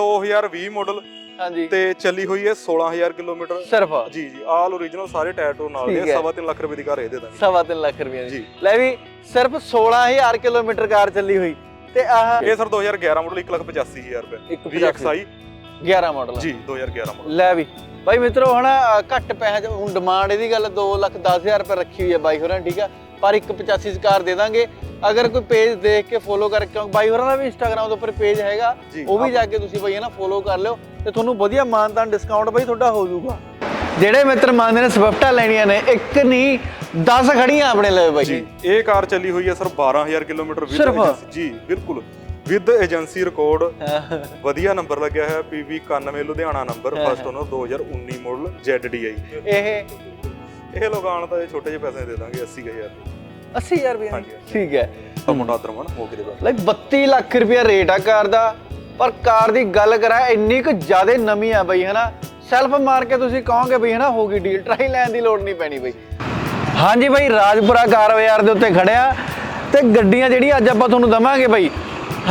2020 model ਹਾਂਜੀ। ਤੇ ਚੱਲੀ ਹੋਈ ਹੈ 16000 ਕਿਲੋਮੀਟਰ। ਸਿਰਫ? ਜੀ ਜੀ ਆਲ ਓਰੀਜਨਲ ਸਾਰੇ ਟਾਇਰ ਨਾਲ ਠੀਕ ਦੇ ਹੈ। ਸਵਾ ਤਿੰਨ ਲੱਖ ਰੁਪਏ ਦੀ ਕਾਰ ਇਹ ਦੇ ਦਾਂਗੇ ਸਵਾ ਤਿੰਨ ਲੱਖ ਰੁਪਏ ਦੀ। ਜੀ। ਲੈ ਵੀ ਸਿਰਫ 16000 ਕਿਲੋਮੀਟਰ ਕਾਰ ਚੱਲੀ ਹੋਈ। ਤੇ ਆਹ ਇਹ ਸਰ 2011 ਮਾਡਲ 185000 ਰੁਪਏ। ਇੱਕ ਪਚਾਸੀ। VXI 11 ਮਾਡਲ ਜੀ 2011 ਮਾਡਲ ਲੈ ਵੀ। ਬਾਈ ਮਿੱਤਰੋ ਅ, ਘੱਟ ਪੈਸੇ ਹੁਣ ਡਿਮਾਂਡ ਇਹਦੀ ਗੱਲ 2 ਲੱਖ 10000 ਰੁਪਏ ਰੱਖੀ ਹੋਈ ਹੈ ਬਾਈ ਹੋਰਾਂ ਠੀਕ ਆ? ਪਰ ਇੱਕ 85 ਚ ਕਾਰ ਦੇ ਦਾਂਗੇ। ਅਗਰ ਕੋਈ ਪੇਜ ਦੇਖ ਕੇ ਫੋਲੋ ਕਰ ਕਿਉਂਕਿ ਬਾਈ ਹੋਰਾਂ ਦਾ ਵੀ ਇੰਸਟਾਗ੍ਰam ਦੇ ਉੱਪਰ ਪੇਜ ਹੈਗਾ ਉਹ ਵੀ ਜਾ ਕੇ ਤੁਸੀਂ ਬਾਈ ਨਾ ਫੋਲੋ ਕਰ ਲਿਓ ਤੇ ਤੁਹਾਨੂੰ ਵਧੀਆ ਮਾਨਤਾਨ ਡਿਸਕਾਊਂਟ ਬਾਈ ਤੁਹਾਡਾ ਹੋ ਜਾਊਗਾ। ਜਿਹੜੇ ਮਿੱਤਰ ਮੰਨਦੇ ਨੇ ਸਵਿਫਟਾਂ ਲੈਣੀਆਂ ਨੇ ਇੱਕ ਨਹੀਂ 10 ਖੜੀਆਂ ਆਪਣੇ ਲਈ ਬਾਈ। ਜੀ ਇਹ ਕਾਰ ਚੱਲੀ ਹੋਈ ਹੈ ਸਰ 12000 ਕਿਲੋਮੀਟਰ agency- ਜੀ ਬਿਲਕੁਲ। ਵਿਦ ਏਜੰਸੀ ਰਿਕਾਰਡ ਵਧੀਆ ਨੰਬਰ ਲੱਗਿਆ ਹੈ PV 91 Ludhiana number first owner 2019 model ZDI ਇਹ ਇਹ ਲੋਗਾਨ ਤਾਂ ਇਹ ਛੋਟੇ ਜਿਹੇ ਪੈਸੇ ਦੇ ਦਾਂਗੇ 80000 80000 ਰੁਪਏ ਹਾਂਜੀ। ਠੀਕ ਹੈ। ਤਾਂ ਮੁੰਡਾ ਦਰਮਨ ਹੋ ਕੇ ਦੇ ਲਾਈਕ 32 ਲੱਖ ਰੁਪਏ ਰੇਟ ਆ ਕਾਰ ਦਾ। ਪਰ ਕਾਰ ਦੀ ਗੱਲ ਕਰਾਂ ਇੰਨੀ ਕੁ ਜ਼ਿਆਦਾ ਨਵੀਂ ਆ ਬਈ ਹਨਾ? ਸੈਲਫ ਮਾਰ ਕੇ ਤੁਸੀਂ ਕਹੋਗੇ ਬਈ ਹਨਾ ਹੋ ਗਈ ਡੀਲ ਟਰਾਈ ਲੈਣ ਦੀ ਲੋੜ ਨਹੀਂ ਪੈਣੀ ਬਈ। ਹਾਂਜੀ ਬਈ ਰਾਜਪੁਰਾ ਕਾਰ ਬਾਜ਼ਾਰ ਦੇ ਉੱਤੇ ਖੜਿਆ ਤੇ ਗੱਡੀਆਂ ਜਿਹੜੀਆਂ ਅੱਜ ਆਪਾਂ ਤੁਹਾਨੂੰ ਦਵਾਂਗੇ ਬਈ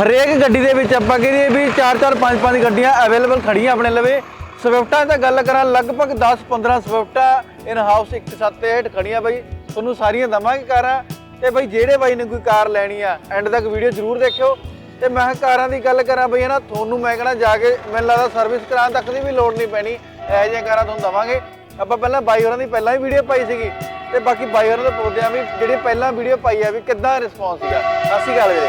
ਹਰੇਕ ਗੱਡੀ ਦੇ ਵਿੱਚ ਆਪਾਂ ਕਹਿੰਦੇ ਵੀ 4-4 5-5 ਗੱਡੀਆਂ ਅਵੇਲੇਬਲ ਖੜੀਆਂ ਆਪਣੇ ਲਵੇ। ਸਵਿਫਟਾਂ ਦਾ ਗੱਲ ਕਰਾਂ ਲਗਭਗ 10-15 ਸਵਿਫਟਾਂ ਇਨ ਹਾਊਸ ਇੱਕ ਛੱਤ ਤੇ ਹੇਠ ਖੜੀਆਂ ਬਈ ਤੁਹਾਨੂੰ ਸਾਰੀਆਂ ਦਵਾਂਗੇ ਕਾਰਾਂ। ਤੇ ਬਈ ਜਿਹੜੇ ਬਾਈ ਨੇ ਕੋਈ ਕਾਰ ਲੈਣੀ ਆ ਐਂਡ ਤੱਕ ਵੀਡੀਓ ਜ਼ਰੂਰ ਦੇਖਿਓ। ਤੇ ਮੈਂ ਕਾਰਾਂ ਦੀ ਗੱਲ ਕਰਾਂ ਬਈ ਨਾ ਤੁਹਾਨੂੰ ਮੈਂ ਕਹਣਾ ਜਾ ਕੇ ਮੈਨੂੰ ਲੱਗਦਾ ਸਰਵਿਸ ਕਰਾਉਣ ਤੱਕ ਦੀ ਵੀ ਲੋੜ ਨਹੀਂ ਪੈਣੀ। ਇਹੋ ਜਿਹੀਆਂ ਕਾਰਾਂ ਤੁਹਾਨੂੰ ਦਵਾਂਗੇ। ਆਪਾਂ ਪਹਿਲਾਂ ਬਾਈ ਹੋਰਾਂ ਦੀ ਪਹਿਲਾਂ ਹੀ ਵੀਡੀਓ ਪਾਈ ਸੀਗੀ। ਤੇ ਬਾਕੀ ਬਾਈ ਹੋਰਾਂ ਤੋਂ ਪੁੱਛਦੇ ਆ ਵੀ ਜਿਹੜੀ ਪਹਿਲਾਂ ਵੀਡੀਓ ਪਾਈ ਆ ਵੀ ਕਿੱਦਾਂ ਰਿਸਪੌਂਸ ਸੀਗਾ। ਸਤਿ ਸ਼੍ਰੀ ਅਕਾਲ ਵੀਰੇ।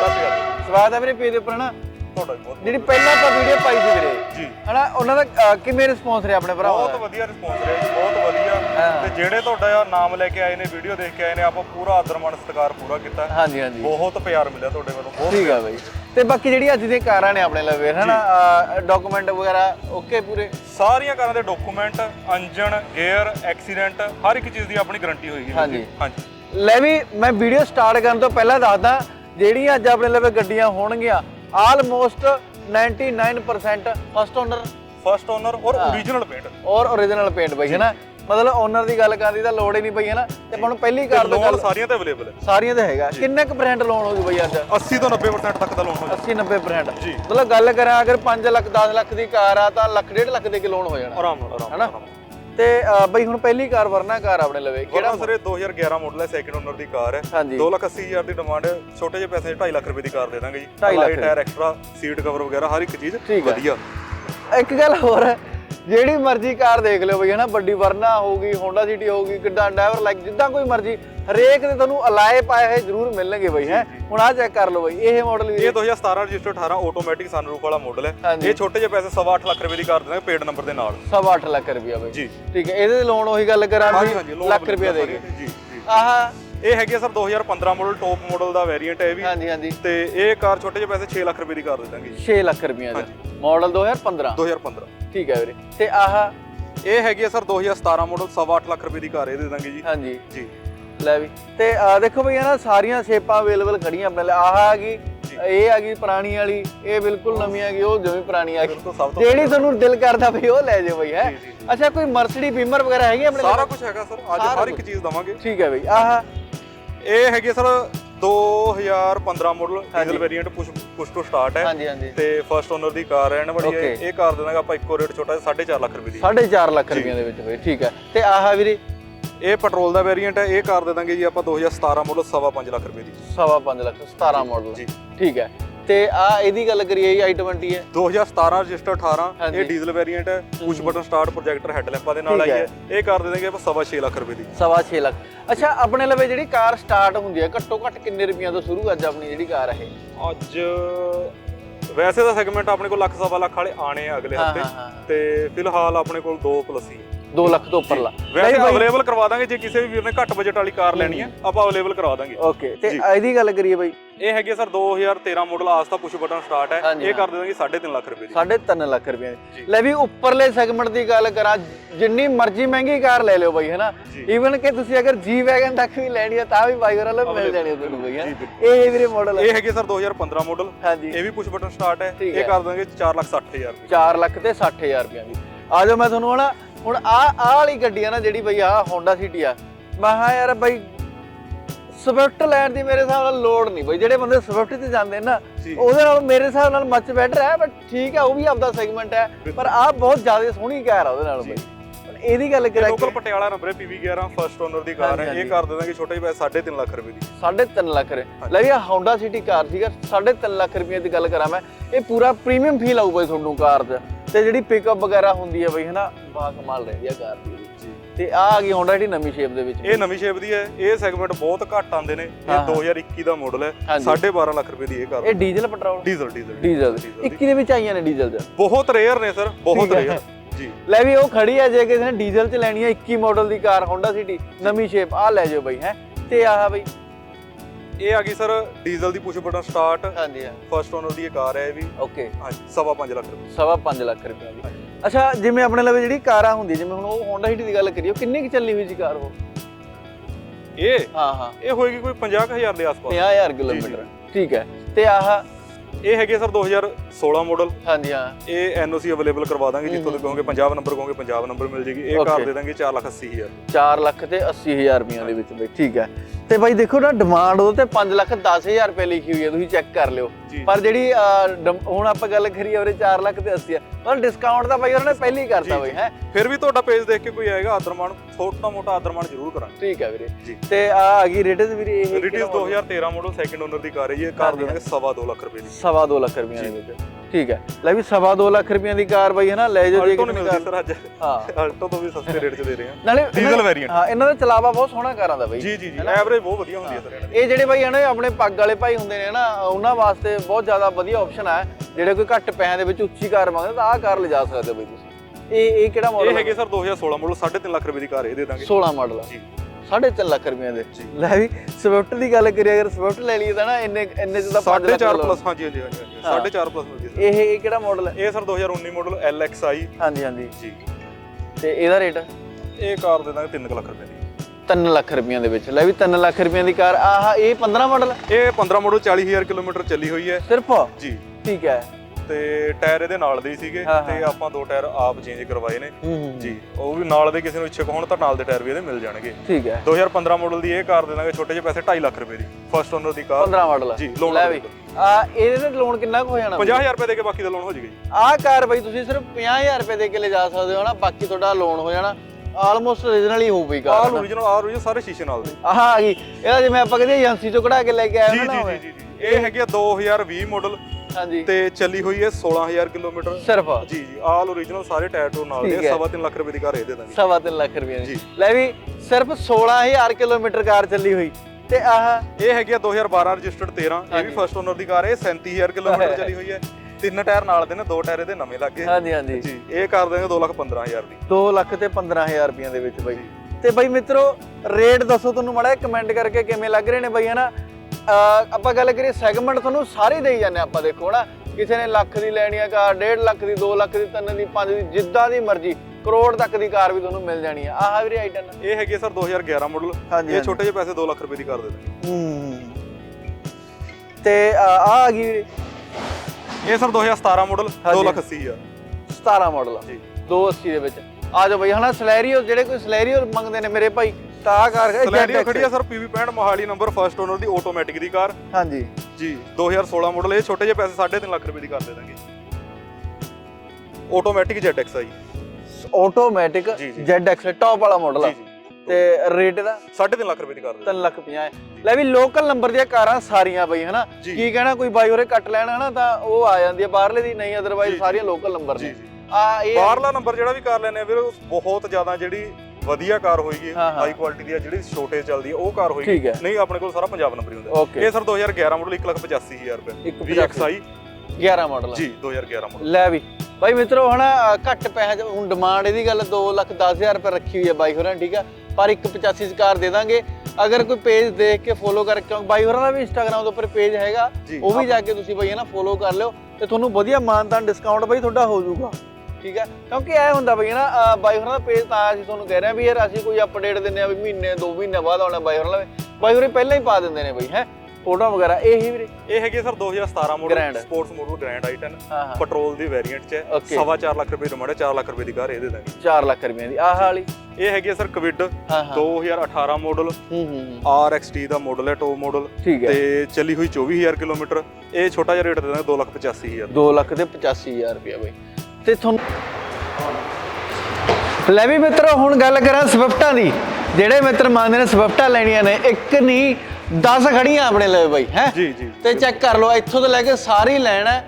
ਸਵਾਗਤ ਹੈ ਵੀਰੇ ਪੇਜ ਦੇ ਉੱਪਰ ਹਨਾ। ਤੁਹਾਡਾ ਵੀ ਬਹੁਤ ਜਿਹੜੀ ਪਹਿਲਾਂ ਆਪਾਂ ਵੀਡੀਓ ਪਾਈ ਸੀ ਵੀਰੇ ਜੀ। ਹਨਾ ਉਹਨਾਂ ਦਾ ਅਹ, ਕਿਵੇਂ ਰਿਸਪੌਂਸ ਰਿਹਾ ਆਪਣੇ ਭਰਾਵਾਂ ਬਹੁਤ ਦਾ? ਵਧੀਆ ਰਿਸਪੌਂਸ ਰਿਹਾ ਜੀ ਬਹੁਤ ਵਧੀਆ। ਹਾਂ। ਤੇ ਜਿਹੜੇ ਤੁਹਾਡਾ ਨਾਮ ਲੈ ਕੇ ਆਏ ਨੇ ਵੀਡੀਓ ਦੇਖ ਕੇ ਆਏ ਨੇ ਆਪਾਂ ਪੂਰਾ ਆਦਰਮਾਨ ਸਤਿਕਾਰ ਪੂਰਾ ਕੀਤਾ। ਹਾਂਜੀ ਹਾਂਜੀ। ਬਹੁਤ ਪਿਆਰ ਮਿਲਿਆ ਤੁਹਾਡੇ ਵੱਲੋਂ ਬਹੁਤ ਠੀਕ ਆ ਬਾਈ। ਤੇ ਬਾਕੀ ਜਿਹੜੀ ਅੱਜ ਦੀਆਂ ਕਾਰਾਂ ਨੇ ਆਪਣੇ ਲਵੇ ਹਨਾ ਡਾਕੂਮੈਂਟ ਵਗੈਰਾ ਓਕੇ ਪੂਰੇ? ਸਾਰੀਆਂ ਕਾਰਾਂ ਦੇ ਡਾਕੂਮੈਂਟ ਇੰਜਨ ਗੇਅਰ ਐਕਸੀਡੈਂਟ ਹਰ ਇੱਕ ਚੀਜ਼ ਦੀ ਆਪਣੀ ਗਾਰੰਟੀ ਹੋਏਗੀ ਹਾਂਜੀ। ਹਾਂਜੀ। ਲੈ ਵੀ ਮੈਂ ਵੀਡੀਓ ਸਟਾਰਟ ਕਰਨ ਤੋਂ ਪਹਿਲਾਂ ਦੱਸਦਾ ਜਿਹੜੀਆਂ ਅੱਜ ਆਪਣੇ ਲਵੇ ਗੱਡੀਆਂ ਹੋਣਗੀਆਂ almost 99% first owner first owner ਔਰ ਓਰੀਜਨਲ ਪੇਂਟ ਔਰ origignal ਪੇਂਟ ਬਈ ਹੈਨਾ? ਮਤਲਬ ਓਨਰ ਦੀ ਗੱਲ ਕਰਨ ਦੀ ਤਾਂ ਲੋੜ ਹੀ ਨਹੀਂ ਪਈ ਹੈਨਾ? ਤੇ ਆਪਾਂ ਨੂੰ ਪਹਿਲੀ ਕਾਰ ਤੋਂ ਲੋਨ ਗੱਲ ਸਾਰੀਆਂ ਤੇ ਅਵੇਲੇਬਲ ਹੈ। ਸਾਰੀਆਂ ਤੇ ਹੈਗਾ। ਕਿੰਨੇ ਕੁ ਪਰਸੈਂਟ ਲੋਨ ਹੋ ਜੂ ਬਈ ਅੱਜ? 80 ਤੋਂ 90% ਤੱਕ ਦਾ ਲੋਨ ਹੋ 80 90% ਜੀ। ਮਤਲਬ ਗੱਲ ਕਰਾਂ ਅਗਰ 5 ਲੱਖ 10 ਲੱਖ ਦੀ ਕਾਰ ਆ ਤਾਂ ਲੱਖ ਡੇਢ ਲੱਖ ਦੇ ਕੇ ਲੋਨ ਹੋ ਜਾਣਾ। ਆਰਾਮ ਨਾਲ ਆਰਾਮ? ਨਾਲ। ਤੇ ਅ, ਬਈ ਹੁਣ ਪਹਿਲੀ ਕਾਰ ਵਰਨਾ ਕਾਰ ਆਪਣੇ ਲਵੇ ਕਿਹੜਾ ਕਿਹੜਾ ਸਰ ਇਹ 2011 ਮਾਡਲ ਹੈ ਸੈਕਿੰਡ ਓਨਰ ਦੀ ਕਾਰ ਹੈ। ਹਾਂਜੀ। 280000 ਦੀ ਡਿਮਾਂਡ ਹੈ ਛੋਟੇ ਜਿਹੇ ਪੈਸੇ 2.5 ਲੱਖ ਰੁਪਏ ਦੀ ਕਾਰ ਦੇ ਦਾਂਗੇ ਜੀ। ਢਾਈ lakh. Tyre extra seat cover ਵਗੈਰਾ ਹਰ ਇੱਕ ਚੀਜ਼ ਠੀਕ ਹੈ। ਵਧੀਆ। ਇੱਕ ਗੱਲ ਹੋਰ ਹੈ, ਜਿਹੜੀ ਮਰਜ਼ੀ ਕਾਰ ਦੇਖ ਲਿਓ ਬਈ ਹਨਾ? ਵੱਡੀ ਵਰਨਾ ਹੋਊਗੀ ਹੋਂਡਾ ਸਿਟੀ ਹੋਊਗੀ ਕਿੱਦਾਂ ਡਰਾਈਵਰ ਲਾਈਕ ਜਿੱਦਾਂ ਕੋਈ ਮਰਜ਼ੀ ਹਰੇਕ ਦੇ ਤੁਹਾਨੂੰ ਅਲਾਏ ਪਾਏ ਹੋਏ ਜ਼ਰੂਰ ਮਿਲਣਗੇ ਬਈ ਹੈ? ਹੁਣ ਆਹ ਚੈੱਕ ਕਰ ਲਓ ਬਈ ਇਹ ਮਾਡਲ ਵੀ ਇਹ 2017 ਰਜਿਸਟਰਡ 18 ਆਟੋਮੈਟਿਕ ਸਨਰੂਫ ਵਾਲਾ ਮਾਡਲ ਹੈ। ਇਹ ਛੋਟੇ ਜਿਹੇ ਪੈਸੇ 8.5 ਲੱਖ ਰੁਪਏ ਦੀ ਕਾਰ ਦੇ ਦਾਂਗੇ ਪੇਡ ਨੰਬਰ ਦੇ ਨਾਲ। ਸਵਾ ਅੱਠ ਲੱਖ ਰੁਪਿਆ ਬਈ। ਜੀ। ਠੀਕ ਹੈ ਇਹਦੇ ਲੋਨ ਉਹੀ ਗੱਲ ਕਰਾਂ ਹਾਂਜੀ ਹਾਂਜੀ ਵੀ loan ਲੱਖ ਰੁਪਿਆ ਦੇ ਕੇ। ਜੀ। ਆਹ ਇਹ ਹੈਗੀ ਆ ਸਰ 2015 ਮਾਡਲ ਟੌਪ ਮਾਡਲ ਦਾ ਵੇਰੀਐਂਟ ਹੈ ਇਹ ਵੀ। ਹਾਂਜੀ ਹਾਂਜੀ। ਤੇ ਇਹ ਕਾਰ ਛੋਟੇ ਜਿਹੇ ਪੈਸੇ 6 ਲੱਖ ਰੁਪਏ ਦੀ ਕਾਰ ਦੇ ਦਾਂਗੇ ਜੀ। 6 ਲੱਖ ਰੁਪਈਆ ਦਾ। ਮਾਡਲ 2015 2015 ਠੀਕ ਹੈ ਵੀਰੇ। ਤੇ ਆਹ ਇਹ ਹੈਗੀ ਆ ਸਰ 2017 ਮਾਡਲ 8.5 ਲੱਖ ਰੁਪਏ ਦੀ ਕਾਰ ਇਹ ਦੇ ਦਾਂਗੇ ਜੀ। ਹਾਂਜੀ। ਜੀ। ਲੈ ਵੀ। ਤੇ ਦੇਖੋ ਬਈ ਨਾ ਸਾਰੀਆਂ ਸ਼ੇਪਾਂ ਅਵੇਲੇਬਲ ਖੜੀਆਂ ਆਪਣੇ ਲਈ। ਆਹ ਆ ਗਈ ਇਹ ਆ ਗਈ ਪੁਰਾਣੀ ਵਾਲੀ। ਇਹ ਬਿਲਕੁਲ ਨਵੀਂ ਆ ਗਈ ਉਹ ਜਮੀ ਪੁਰਾਣੀ ਆ ਗਈ। ਜਿਹੜੀ ਤੁਹਾਨੂੰ ਦਿਲ ਕਰਦਾ ਬਈ ਉਹ ਲੈ ਜਾਓ ਬਈ ਹੈ। ਅੱਛਾ ਕੋਈ ਮਰਸਡੀ ਬੀਮਰ ਵਗੈਰਾ ਹੈਗੀ ਆਪਣੇ ਸਾਰਾ ਕੁਝ ਹੈਗਾ ਸਰ। ਅੱਜ ਹਰ ਇੱਕ ਚੀਜ਼ ਦਵਾਂਗੇ। ਠੀਕ ਹੈ ਬਈ। ਆਹ ਇਹ ਹੈਗੀ sir 2015 model diesel variant push push to start ਹੈ। ਹਾਂਜੀ ਹਾਂਜੀ। ਤੇ ਫਸਟ ਓਨਰ ਦੀ ਕਾਰ ਹੈ ਨਾ ਬੜੀ Okay. ਇਹ ਕਾਰ ਦੇ ਦਾਂਗੇ ਆਪਾਂ ਇੱਕੋ ਰੇਟ ਛੋਟਾ ਜਿਹਾ 4.5 ਲੱਖ ਰੁਪਏ ਦੀ 4.5 ਲੱਖ ਰੁਪਈਆ ਦੇ ਵਿੱਚ ਹੋਏ ਠੀਕ ਹੈ। ਤੇ ਆਹ ਵੀਰੇ? ਇਹ ਪੈਟਰੋਲ ਦਾ ਵੇਰੀਐਂਟ ਹੈ। ਇਹ ਕਾਰ ਦੇ ਦਾਂਗੇ ਜੀ ਆਪਾਂ 2017 ਮਾਡਲ 5.5 ਲੱਖ ਰੁਪਏ ਦੀ। ਸਵਾ ਪੰਜ ਲੱਖ 17 ਮਾਡਲ ਜੀ। ਠੀਕ ਹੈ। ਤੇ ਆ ਇਹਦੀ ਗੱਲ ਕਰੀਏ ਇਹ i20 ਹੈ। 2017 ਰਜਿਸਟਰ 18 ਹਾਂਜੀ। ਇਹ ਡੀਜ਼ਲ ਵੇਰੀਐਂਟ ਹੈ ਪੁਸ਼ ਬਟਨ ਸਟਾਰਟ ਪ੍ਰੋਜੈਕਟਰ ਹੈਡਲੈਂਪਾਂ ਦੇ ਨਾਲ ਠੀਕ ਆਈ ਹੈ। ਹੈ। ਇਹ ਕਾਰ ਦੇ ਦਾਂਗੇ ਆਪਾਂ 6.5 ਲੱਖ ਰੁਪਏ ਦੀ। ਸਵਾ 6 ਲੱਖ। ਅੱਛਾ ਆਪਣੇ ਲਵੇ ਜਿਹੜੀ ਕਾਰ ਸਟਾਰਟ ਹੁੰਦੀ ਹੈ ਘੱਟੋ ਘੱਟ ਕਿੰਨੇ ਰੁਪਈਆ ਤੋਂ ਸ਼ੁਰੂ ਅੱਜ ਆਪਣੀ ਜਿਹੜੀ ਕਾਰ ਹੈ ਅੱਜ ਵੈਸੇ ਤਾਂ ਸੈਗਮੈਂਟ ਆਪਣੇ ਕੋਲ ਲੱਖ ਸਵਾ ਲੱਖ ਵਾਲੇ ਆਣੇ ਆ ਅਗਲੇ ਹਾਂ, ਹਫ਼ਤੇ। ਹਾਂ। ਤੇ ਫਿਲਹਾਲ ਆਪਣੇ ਕੋਲ 2 ਪਲੱਸ ਹੀ ਹੈ। 2 ਲੱਖ ਤੋਂ ਉੱਪਰਲਾ। ਵੈਸੇ ਅਵੇਲੇਬਲ ਕਰਵਾ ਦਾਂਗੇ ਜੇ ਕਿਸੇ ਵੀ ਵੀਰ ਨੇ ਘੱਟ ਬਜਟ ਵਾਲੀ ਕਾਰ ਲੈਣੀ ਹੈ ਆਪਾਂ ਅਵੇਲੇਬਲ ਕਰਵਾ ਦਾਂਗੇ। ਓਕੇ ਤੇ ਇਹਦੀ ਗੱਲ ਕਰੀਏ ਬਾਈ। ਇਹ ਹੈਗੀ sir 2013 model Asta push button start ਹੈ। ਇਹ ਕਰ ਦੇ ਦਾਂਗੇ 3.5 ਲੱਖ ਰੁਪਏ ਦੀ। 3.5 ਲੱਖ ਰੁਪਏ ਦੀ। ਲੈ ਵੀ ਉੱਪਰਲੇ ਸੈਗਮੈਂਟ ਦੀ ਗੱਲ ਕਰਾਂ ਜਿੰਨੀ ਮਰਜ਼ੀ ਮਹਿੰਗੀ ਕਾਰ ਲੈ ਲਿਓ ਬਾਈ ਹੈਨਾ। ਈਵਨ ਕਿ ਤੁਸੀਂ ਅਗਰ ਜੀ ਵੈਗਨ ਤੱਕ ਵੀ ਲੈਣੀ ਹੈ ਤਾਂ ਵੀ ਬਾਈ ਲਈ ਮਿਲ ਜਾਣੀ ਤੁਹਾਨੂੰ ਬਾਈ ਇਹ ਵੀਰੇ ਮਾਡਲ ਹੈ ਇਹ ਹੈਗੀ ਸਰ 2015 ਮਾਡਲ ਇਹ ਵੀ ਪੁਸ਼ ਬਟਨ ਸਟਾਰਟ ਹੈ। ਇਹ। ਕਰ ਦਾਂਗੇ 4 ਲੱਖ 60000 ਰੁਪਏ। 4 ਲੱਖ ਤੇ 60000 ਰੁਪਏ ਦੀ। ਆ ਜਾਓ ਮੈਂ ਤੁਹਾਨੂੰ ਹਣਾ ਹੁਣ ਆ ਆ ਵਾਲੀ ਗੱਡੀ ਆ ਨਾ ਜਿਹੜੀ ਬਈ ਆ ਹੋਂਡਾ ਸਿਟੀ ਆ। ਮੈਂ ਹਾਂ ਯਾਰ ਬਈ ਸਵਿਫਟ ਲੈਣ ਦੀ ਮੇਰੇ ਹਿਸਾਬ ਨਾਲ ਲੋੜ ਨਹੀਂ ਬਈ। ਜਿਹੜੇ ਬੰਦੇ ਸਵਿਫਟ ਤੇ ਜਾਂਦੇ ਨੇ ਉਹਦੇ ਨਾਲ ਮੇਰੇ ਹਿਸਾਬ ਨਾਲ ਮੱਚ ਬੈਟਰ ਹੈ ਬਟ ਠੀਕ ਹੈ ਉਹ ਵੀ ਆਪਦਾ ਸੈਗਮੈਂਟ ਹੈ। ਪਰ ਆਹ ਬਹੁਤ ਜ਼ਿਆਦਾ ਸੋਹਣੀ ਕਾਰ ਆ ਉਹਦੇ ਨਾਲ ਬਈ। ਇਹਦੀ ਗੱਲ ਕਰਾਂ ਲੋਕਲ ਪਟਿਆਲਾ ਨੰਬਰ ਹੈ PV11 ਫਸਟ ਓਨਰ ਦੀ ਕਾਰ ਹੈ। ਇਹ ਕਰ ਦਿੰਦਾਂਗੇ ਛੋਟੇ ਜਿਹੇ ਪੈਸੇ 3.5 ਲੱਖ ਰੁਪਏ ਦੀ। 3.5 ਲੱਖ ਰੇ ਲੈ ਆ Honda City ਕਾਰ ਸੀਗਾ 3.5 ਲੱਖ ਰੁਪਏ ਦੀ ਗੱਲ ਕਰਾਂ ਮੈਂ। ਇਹ ਪੂਰਾ ਪ੍ਰੀਮੀਅਮ ਫੀਲ ਆਊ ਬਈ ਤੁਹਾਨੂੰ ਕਾਰ ਦਾ। ਤੇ ਜਿਹੜੀ ਪਿਕਅਪ ਵਗੈਰਾ ਹੁੰਦੀ ਹੈ ਬਈ ਹਨਾ ਬਾ ਕਮਾਲ ਰਹਿੰਦੀ ਆ ਕਾਰ ਦੀ। ਤੇ ਆ ਆ ਗਈ Honda ਜਿਹੜੀ ਨਵੀਂ ਸ਼ੇਪ ਦੇ ਵਿੱਚ ਇਹ ਨਵੀਂ ਸ਼ੇਪ ਦੀ ਹੈ ਇਹ ਸੈਗਮੈਂਟ ਬਹੁਤ ਘੱਟ ਆਉਂਦੇ ਨੇ। ਇਹ 2021 ਦਾ ਮਾਡਲ ਹੈ ਹਾਂਜੀ। 12.5 ਲੱਖ ਰੁਪਏ ਦੀ ਇਹ ਕਾਰ। ਇਹ diesel petrol diesel diesel diesel diesel ਦੀ। 21 ਦੇ ਵਿੱਚ ਆਈਆਂ ਨੇ ਡੀਜ਼ਲ ਚ ਬਹੁਤ ਰੇਅਰ ਨੇ ਸਰ ਬਹੁਤ। ਰੇਅਰ ਜੀ। ਲੈ ਵੀ ਉਹ ਖੜੀ ਹੈ ਜੇ ਕਿਸੇ ਨੇ ਡੀਜ਼ਲ ਚ ਲੈਣੀ ਹੈ 21 ਮਾਡਲ ਦੀ ਕਾਰ Honda City ਨਵੀਂ ਸ਼ੇਪ ਆ ਲੈ ਜਾਓ ਬਈ ਹੈ। ਤੇ ਆਹ ਬਈ ਇਹ ਆ ਗਈ ਸਰ ਡੀਜ਼ਲ ਦੀ ਪੁਸ਼ ਬਟਨ ਸਟਾਰਟ ਹਾਂਜੀ ਹਾਂ। ਫਸਟ ਓਨਰ ਦੀ ਇਹ ਕਾਰ ਹੈ ਇਹ ਵੀ। ਓਕੇ ਹਾਂਜੀ ਸਵਾ ਪੰਜ ਲੱਖ ਰੁਪਏ। ਸਵਾ 5 ਲੱਖ ਰੁਪਏ ਦੀ ਅੱਛਾ ਜਿਵੇਂ ਆਪਣੇ ਲਵੇ ਜਿਹੜੀ ਕਾਰਾਂ ਹੁੰਦੀ ਜਿਵੇਂ ਹੁਣ ਉਹ Honda City ਦੀ ਗੱਲ ਕਰੀਏ ਉਹ ਕਿੰਨੀ ਕੁ ਚੱਲੀ ਹੋਈ ਸੀ ਕਾਰ ਉਹ? ਇਹ? ਹਾਂ ਹਾਂ। ਇਹ ਹੋਏਗੀ ਕੋਈ 50000 ਦੇ ਆਸ-ਪਾਸ। 50000 ਕਿਲੋਮੀਟਰ। ਠੀਕ ਹੈ। ਤੇ ਆਹ ਇਹ ਹੈਗੇ ਸਰ 2016 ਮਾਡਲ ਹਾਂਜੀ ਹਾਂ। ਇਹ ਐਨਓਸੀ ਅਵੇਲੇਬਲ ਕਰਵਾ ਦਾਂਗੇ ਜਿੱਥੋਂ ਤੁਸੀਂ ਕਹੋਗੇ ਪੰਜਾਬ ਨੰਬਰ ਕਹੋਗੇ ਪੰਜਾਬ ਨੰਬਰ ਮਿਲ ਜੇਗੀ। ਇਹ ਕਾਰ. ਦੇ ਦਾਂਗੇ 4 ਲੱਖ 80 ਹਜ਼ਾਰ। 4 ਲੱਖ ਤੇ 80000 ਰੁਪਈਆਂ ਦੇ ਵਿੱਚ ਬਈ ਠੀਕ ਹੈ। ਤੇ ਬਾਈ ਦੇਖੋ ਨਾ ਡਿਮਾਂਡ ਉਹਦੇ ਤੇ 5 ਲੱਖ 10000 ਰੁਪਏ ਲਿਖੀ ਹੋਈ ਹੈ ਤੁਸੀਂ ਚੈੱਕ ਕਰ ਲਿਓ। ਪਰ ਜਿਹੜੀ ਹੁਣ ਆਪਾਂ ਗੱਲ ਕਰੀਏ ਉਹਦੇ 4 ਲੱਖ ਤੇ 80 ਆ। ਪਰ ਡਿਸਕਾਊਂਟ ਤਾਂ ਬਾਈ ਉਹਨਾਂ ਨੇ ਪਹਿਲੀ ਕਰਤਾ ਬਈ। ਹੈ? ਫਿਰ ਵੀ ਤੁਹਾਡਾ ਪੇਜ ਦੇਖ ਕੇ ਕੋਈ ਆਏਗਾ ਆਦਰਮਾਨ? ਛੋਟਾ ਮੋਟਾ ਆਦਰਮਾਨ ਜ਼ਰੂਰ ਕਰਾਂਗੇ। ਠੀਕ ਹੈ ਵੀਰੇ। ਤੇ ਆ ਆ ਗਈ ਰੇਟਸ ਵੀਰੇ ਇਹ ਰਿਟਿਸ 2013 ਮਾਡਲ ਸੈਕਿੰਡ ਓਨਰ ਦੀ ਕਾਰ ਹੈ ਇਹ ਕਾਰ ਦੇ ਦਾਂਗੇ ਸਵਾ ਦੋ ਲੱਖ ਰੁਪਏ ਦੀ। ਸਵਾ ਦੋ ਲੱਖ ਰੁਪਈਆਂ ਦੇ ਵਿੱਚ। ਠੀਕ ਹੈ ਲੈ ਵੀ ਸਵਾ ਦੋ ਲੱਖ ਰੁਪਈਆਂ ਦੀ ਕਾਰ ਬਈ ਹੈ ਨਾ ਲੈ ਜਾਓ ਜੇ ਅਲਟੋ ਨਹੀਂ ਕਿਸੇ ਮਿਲਦੀ ਸਰ ਅੱਜ। ਹਾਂ। ਅਲਟੋ ਤੋਂ ਵੀ ਸਸਤੇ ਰੇਟ 'ਚ ਦੇ ਰਹੇ ਹਾਂ ਨਾਲੇ ਡੀਜ਼ਲ ਵੇਰੀਐਂਟ ਹਾਂ ਇਹਨਾਂ ਦਾ ਚਲਾਵਾ ਬਹੁਤ ਸੋਹਣਾ ਕਾਰਾਂ ਦਾ ਬਈ। ਜੀ ਜੀ ਜੀ। ਐਵਰੇਜ ਬਹੁਤ ਵਧੀਆ ਹੁੰਦੀ ਹੈ ਸਰ ਦੀ ਇਹ ਜਿਹੜੇ ਬਾਈ ਹਨ ਆਪਣੇ ਪੱਗ ਵਾਲੇ ਭਾਈ ਹੁੰਦੇ ਨੇ ਨਾ ਉਹਨਾਂ ਵਾਸਤੇ ਬਹੁਤ ਜ਼ਿਆਦਾ ਵਧੀਆ ਆਪਸ਼ਨ ਹੈ ਜਿਹੜੇ ਕੋਈ ਘੱਟ ਪੈਸਿਆਂ ਦੇ ਵਿੱਚ ਉੱਚੀ ਕਾਰ ਮੰਗਦੇ ਤਾਂ ਆਹ ਕਾਰ ਲਿਜਾ ਸਕਦੇ ਹੋ ਬਈ ਤੁਸੀਂ। ਇਹ ਇਹ ਕਿਹੜਾ ਇਹ ਮਾਡਲ ਹੈਗੇ ਸਰ 2016 ਮਾਡਲ 3.5 ਲੱਖ ਰੁਪਏ ਦੀ ਕਾਰ ਇਹ ਦੇ ਦਾਂਗੇ। 16 ਮਾਡਲ ਜੀ। 3.5 ਲੱਖ ਰੁਪਏ ਦੇ। ਜੀ। ਲੈ ਵੀ ਸਵਿਫਟ ਦੀ ਗੱਲ ਕਰੀਏ ਅਗਰ ਸਵਿਫਟ ਲੈ ਲਈਏ ਤਾਂ ਨਾ ਇੰਨੇ ਇੰਨੇ ਚ ਤਾਂ 5 ਲੱਖ 4.5 ਦਾ ਪਲੱਸ ਹਾਂਜੀ ਹਾਂਜੀ ਹਾਂਜੀ ਹਾਂਜੀ। ਹਾਂ। 4.5 ਪਲੱਸ ਹੈ ਸਰ। ਇਹ ਇਹ ਕਿਹੜਾ ਮਾਡਲ ਹੈ ਇਹ ਸਰ 2019 ਮਾਡਲ LXi ਹਾਂਜੀ ਹਾਂਜੀ। ਜੀ। ਤੇ ਇਹਦਾ ਰੇਟ ਇਹ ਕਾਰ ਦੇ ਦਾਂਗੇ 3 ਲੱਖ ਰੁਪਏ। 3 ਲੱਖ ਰੁਪਏ ਦੇ ਵਿੱਚ। ਲੈ ਵੀ 3 ਲੱਖ ਰੁਪਏ ਦੀ ਕਾਰ। ਆਹ ਇਹ 15 ਮਾਡਲ ਇਹ 15 ਮਾਡਲ 40000 ਕਿਲੋਮੀਟਰ ਚੱਲੀ ਹੋਈ ਹੈ। ਸਿਰਫ? ਜੀ। ਠੀਕ ਹੈ। ਤੇ ਟਾਇਰ ਇਹਦੇ ਨਾਲ ਦੇ ਹੀ ਸੀਗੇ ਤੇ। ਆਪਾਂ ਦੋ ਟਾਇਰ ਆਪ ਚੇਂਜ ਕਰਵਾਏ ਨੇ। ਜੀ। ਉਹ ਵੀ ਨਾਲ ਦੇ ਕਿਸੇ ਨੂੰ ਇੱਛੁਕ ਹੋਣ ਤਾਂ ਨਾਲ ਦੇ ਟਾਇਰ ਵੀ ਇਹਦੇ ਮਿਲ ਜਾਣਗੇ। ਠੀਕ ਹੈ। 2015 ਮਾਡਲ ਦੀ ਇਹ ਕਾਰ ਦੇ ਦਾਂਗੇ ਛੋਟੇ ਜਿਹੇ ਪੈਸੇ 2.5 ਲੱਖ ਰੁਪਏ ਦੀ ਫਸਟ ਓਨਰ ਦੀ ਕਾਰ। 15 ਮਾਡਲ ਜੀ ਲੋਨ ਲੈ ਵੀ। ਆ ਇਹਦੇ ਤੇ ਲੋਨ ਕਿੰਨਾ ਕੁ ਹੋ ਜਾਣਾ? 50000 ਰੁਪਏ ਦੇ ਕੇ ਬਾਕੀ ਦਾ ਲੋਨ ਹੋ ਜਾਏਗਾ ਜੀ। ਆਹ ਕਾਰ ਬਈ ਤੁਸੀਂ ਸਿਰਫ 50000 ਰੁਪਏ ਦੇ ਕੇ ਲੈ ਜਾ ਸਕਦੇ ਹੋ ਨਾ ਬਾਕੀ ਤੁਹਾਡਾ ਲੋਨ ਹੋ ਜਾਣਾ। ਆਲਮੋਸਟ ਓਰੀਜਨਲ ਹੀ ਹੋਊਗੀ ਆਲ ਕਾਰ ਓਰੀਜਨਲ ਆਲ ਓਰੀਜਨਲ ਸਾਰੇ ਸ਼ੀਸ਼ੇ ਨਾਲ ਦੇ। ਆਹ ਆ ਗਈ। ਇਹਦਾ ਜਿਵੇਂ ਆਪਾਂ ਕਹਿੰਦੇ ਏਜੰਸੀ ਚੋਂ ਕਢਾ ਕੇ ਲੈ ਕੇ ਆਏ ਜੀ ਨਾ ਜੀ। ਜੀ ਜੀ। ਇਹ ਹੈਗੀ ਆ 2020 ਮਾਡਲ ਹਾਂਜੀ। ਤੇ ਚੱਲੀ ਹੋਈ ਹੈ 16000 ਕਿਲੋਮੀਟਰ। ਸਿਰਫ? ਜੀ ਜੀ। ਆਲ ਓਰੀਜਨਲ ਸਾਰੇ ਟਾਇਰ ਟੂਰ ਨਾਲ ਦੇ ਹੈ। ਸਵਾ ਤਿੰਨ ਲੱਖ ਰੁਪਏ ਦੀ ਕਾਰ ਇਹ ਦੇ ਦਾਂਗੇ। ਸਵਾ ਤਿੰਨ ਲੱਖ ਰੁਪਏ ਦੀ। ਜੀ। ਲੈ ਵੀ ਸਿਰਫ 16000 ਕਿਲੋਮੀਟਰ ਕਾਰ ਚੱਲੀ ਹੋਈ। ਤੇ ਆਹ ਇਹ ਹੈਗੀ ਆ 2012 ਰਜਿਸਟਰਡ 13 ਇਹ ਵੀ। ਫਸਟ ਓਨਰ ਦੀ ਕਾਰ ਹੈ। ਇਹ 37000 ਕਿਲੋਮੀਟਰ ਚੱਲੀ ਹੋਈ ਹੈ। ਤਿੰਨ ਟਾਇਰ ਨਾਲ ਦੇ ਨੇ ਦੋ ਟਾਇਰ ਇਹਦੇ ਨਵੇਂ ਲੱਗੇ ਹਾਂਜੀ ਹਾਂਜੀ। ਜੀ ਇਹ ਕਰ ਦਾਂਗੇ 215000 ਦੀ। 2 ਲੱਖ ਤੇ 15000 ਰੁਪਈਆਂ ਦੇ ਵਿੱਚ ਬਈ। ਤੇ ਬਈ ਮਿੱਤਰੋ ਰੇਟ ਦੱਸੋ ਤੁਹਾਨੂੰ ਮੜਾ ਕਮੈਂਟ ਕਰਕੇ ਕਿਵੇਂ ਲੱਗ ਰਹੇ ਨੇ ਬਈ ਹਨਾ? ਆਪਾਂ ਗੱਲ ਕਰੀਏ ਸੈਗਮੈਂਟ ਤੁਹਾਨੂੰ ਸਾਰੇ ਦੇਈ ਜਾਂਦੇ ਆਪਾਂ ਦੇਖੋ ਨਾ ਕਿਸੇ ਨੇ ਲੱਖ ਦੀ ਲੈਣੀ ਆ ਕਾਰ 1.5 ਲੱਖ ਦੀ 2 ਲੱਖ ਦੀ 3 ਦੀ 5 ਦੀ ਜਿੱਦਾਂ ਦੀ ਮਰਜ਼ੀ ਕਰੋੜ ਤੱਕ ਦੀ ਕਾਰ ਵੀ ਤੁਹਾਨੂੰ ਮਿਲ ਜਾਣੀ ਆ। ਆਹ ਵੀਰੇ ਆਈਟਨ ਇਹ ਹੈਗੀ ਸਰ 2011 ਮਾਡਲ ਇਹ ਛੋਟੇ ਜਿਹੇ ਪੈਸੇ 2 ਲੱਖ ਰੁਪਏ ਦੀ ਕਰ ਦੇ ਦਾਂਗੇ ਹੂੰ। ਤੇ ਆ ਆ ਗਈ ਵੀਰੇ। ਇਹ ਸਰ 2017 ਮਾਡਲ ਹਾਂਜੀ। 2 ਲੱਖ 80000 17 ਮਾਡਲ ਜੀ। 280 ਦੇ ਵਿੱਚ। ਆ ਜਾਓ ਬਈ ਹਨਾ ਸਲੈਰੀਓ ਜਿਹੜੇ ਕੋਈ ਸਲੈਰੀਓ ਮੰਗਦੇ ਨੇ ਮੇਰੇ ਭਾਈ ਤਾਂ ਕਾਰ ਹੈ ਸਲੈਰੀਓ ਖੜੀ ਆ sir PV 65 Mohali number first owner ਦੀ ਆਟੋਮੈਟਿਕ ਦੀ ਕਾਰ। ਹਾਂਜੀ। ਜੀ 2016 ਮਾਡਲ ਇਹ ਛੋਟੇ ਜਿਹੇ ਪੈਸੇ 3.5 ਲੱਖ ਰੁਪਏ ਦੀ ਕਰ ਦੇ ਦਾਂਗੇ। ਆਟੋਮੈਟਿਕ ZX ਆ ਜੀ ਆਟੋਮੈਟਿਕ। ZX ਟੌਪ ਵਾਲਾ ਮਾਡਲ ਆ। ਜੀ। ਤੇ ਰੇਟ ਦਾ? 3.5 ਲੱਖ ਰੁਪਏ ਦੀ ਕਰ ਦੇ 3 ਲੱਖ 50 ਹੈ ਲੈ ਵੀ ਲੋਕਲ ਨੰਬਰ ਦੀਆਂ ਕਾਰਾਂ ਸਾਰੀਆਂ ਬਈ ਹਨਾ? ਜੀ। ਕੀ ਕਹਿਣਾ ਕੋਈ ਬਾਈ ਉਰੇ ਕੱਟ ਲੈਣਾ ਹਨਾ? ਤਾਂ ਉਹ ਆ ਜਾਂਦੀ ਹੈ ਬਾਹਰਲੇ ਦੀ ਨਹੀਂ ਅਦਰਵਾਈਜ਼ ਜੀ, ਸਾਰੀਆਂ ਲੋਕਲ ਨੰਬਰ ਨੇ। ਜੀ। ਆ ਇਹ ਬਾਹਰਲਾ ਨੰਬਰ ਜਿਹੜਾ ਵੀ ਕਰ ਲੈਨੇ ਆ ਵੀਰ ਉਹ ਬਹੁਤ ਜ਼ਿਆਦਾ ਜਿਹੜੀ ਵਧੀਆ ਕਾਰ ਹੋਏਗੀ ਹਾਂ, ਹਾਂ। ਹਾਈ ਕੁਆਲਿਟੀ ਦੀ ਆ ਜਿਹੜੀ ਛੋਟੇ ਚੱਲਦੀ ਆ ਉਹ ਕਾਰ ਹੋਏਗੀ। ਠੀਕ ਹੈ। ਨਹੀਂ ਆਪਣੇ ਕੋਲ ਸਾਰਾ ਪੰਜਾਬ ਨੰਬਰ ਹੀ ਹੁੰਦਾ। ਓਕੇ ਇਹ ਸਰ 2011 ਮਾਡਲ 185000 ਰੁਪਏ। ਇੱਕ VXI 11 ਮਾਡਲ ਜੀ 2011 ਮਾਡਲ ਲੈ ਵੀ। ਬਾਈ ਮਿੱਤਰੋ ਹਨਾ ਅ, ਘੱਟ ਪੈਸੇ ਹੁਣ ਡਿਮਾਂਡ ਇਹਦੀ ਗੱਲ 2 ਲੱਖ 10000 ਰੁਪਏ ਰੱਖੀ ਹੋਈ ਹੈ ਬਾਈ ਹੋਰਾਂ ਨੇ, ਠੀਕ ਆ? ਪਰ ਇੱਕ 85 ਚ ਕਾਰ ਦੇ ਦਾਂਗੇ। ਅਗਰ ਕੋਈ ਪੇਜ ਦੇਖ ਕੇ ਫੋਲੋ ਕਰਕੇ ਕਿਉਂਕਿ ਬਾਈ ਹੋਰਾਂ ਦਾ ਵੀ ਇੰਸਟਾਗ੍ਰam ਦੇ ਉੱਪਰ ਪੇਜ ਹੈਗਾ ਉਹ ਵੀ ਜਾ ਕੇ ਤੁਸੀਂ ਬਾਈ ਹਨਾ ਫੋਲੋ ਕਰ ਲਿਓ ਤੇ ਤੁਹਾਨੂੰ ਵਧੀਆ ਮਾਨਤਾਨ ਡਿਸਕਾਊਂਟ ਬਾਈ ਤੁਹਾਡਾ ਹੋ ਜਾਊਗਾ। ਠੀਕ ਹੈ? ਕਿਉਂਕਿ ਐ ਹੁੰਦਾ ਬਈ ਨਾ ਬਾਈ ਹੋਰਾਂ ਦਾ ਪੇਜ ਤਾਂ ਅਸੀਂ ਤੁਹਾਨੂੰ ਕਹਿ ਰਹੇ ਆ ਵੀ ਯਾਰ ਅਸੀਂ ਕੋਈ ਅਪਡੇਟ ਦਿੰਨੇ ਆ ਵੀ ਮਹੀਨੇ ਦੋ ਮਹੀਨੇ ਬਾਅਦ ਆਉਣਾ ਬਾਈ ਹੋਰਾਂ ਦਾ ਬਾਈ ਹੋਰੇ ਪਹਿਲਾਂ ਹੀ ਪਾ ਦਿੰਦੇ ਨੇ ਬਈ ਹੈ? ਫੋਟੋ ਵਗੈਰਾ ਇਹੀ ਵੀਰੇ? ਇਹ ਹੈਗੀ ਹੈ sir 2017 model. Sports model grand i10 ਹਾਂ ਹਾਂ। ਪੈਟਰੋਲ ਦੀ ਵੇਰੀਐਂਟ 'ਚ ਹੈ। Okay। ਸਵਾ ਚਾਰ ਲੱਖ ਰੁਪਏ ਡਿਮਾਂਡ ਹੈ 4 ਲੱਖ ਰੁਪਏ ਦੀ ਕਾਰ ਇਹ ਦੇ ਦਾਂਗੇ 4 ਲੱਖ ਰੁਪਏ ਦੀ ਆਹ ਵਾਲੀ। ਇਹ ਹੈਗੀ ਹੈ ਸਰ ਕਵਿਡ ਹਾਂ ਹਾਂ। 2018 ਮਾਡਲ ਹੂੰ ਹੂੰ ਹੂੰ। RXT ਦਾ ਮਾਡਲ ਹੈ ਟੋਪ ਮਾਡਲ ਹੈ। ਤੇ ਚੱਲੀ ਹੋਈ 24000 ਕਿਲੋਮੀਟਰ। ਇਹ ਛੋਟਾ ਜਿਹਾ ਰੇਟ ਦੇ ਦਾਂਗੇ 285000 2 ਲੱਖ ਤੇ 85000 ਰੁਪਏ ਬਈ। ਤੇ ਤੁਹਾਨੂੰ ਲੈ ਵੀ ਮਿੱਤਰੋ ਹੁਣ ਗੱਲ ਕਰਾਂ ਸਵਿਫਟਾਂ ਦੀ। ਜਿਹੜੇ ਮਿੱਤਰ ਮੰਨਦੇ ਨੇ ਸਵਿਫਟਾਂ ਲੈਣੀਆਂ ਨੇ ਇੱਕ ਨਹੀਂ 10 ਖੜੀਆਂ ਆਪਣੇ ਲਈ ਬਈ ਹੈ? ਜੀ ਜੀ ਤੇ ਚੈੱਕ ਕਰ ਲਓ ਇੱਥੋਂ ਤੋਂ ਲੈ ਕੇ ਸਾਰੀ ਲੈਣ ਹੈ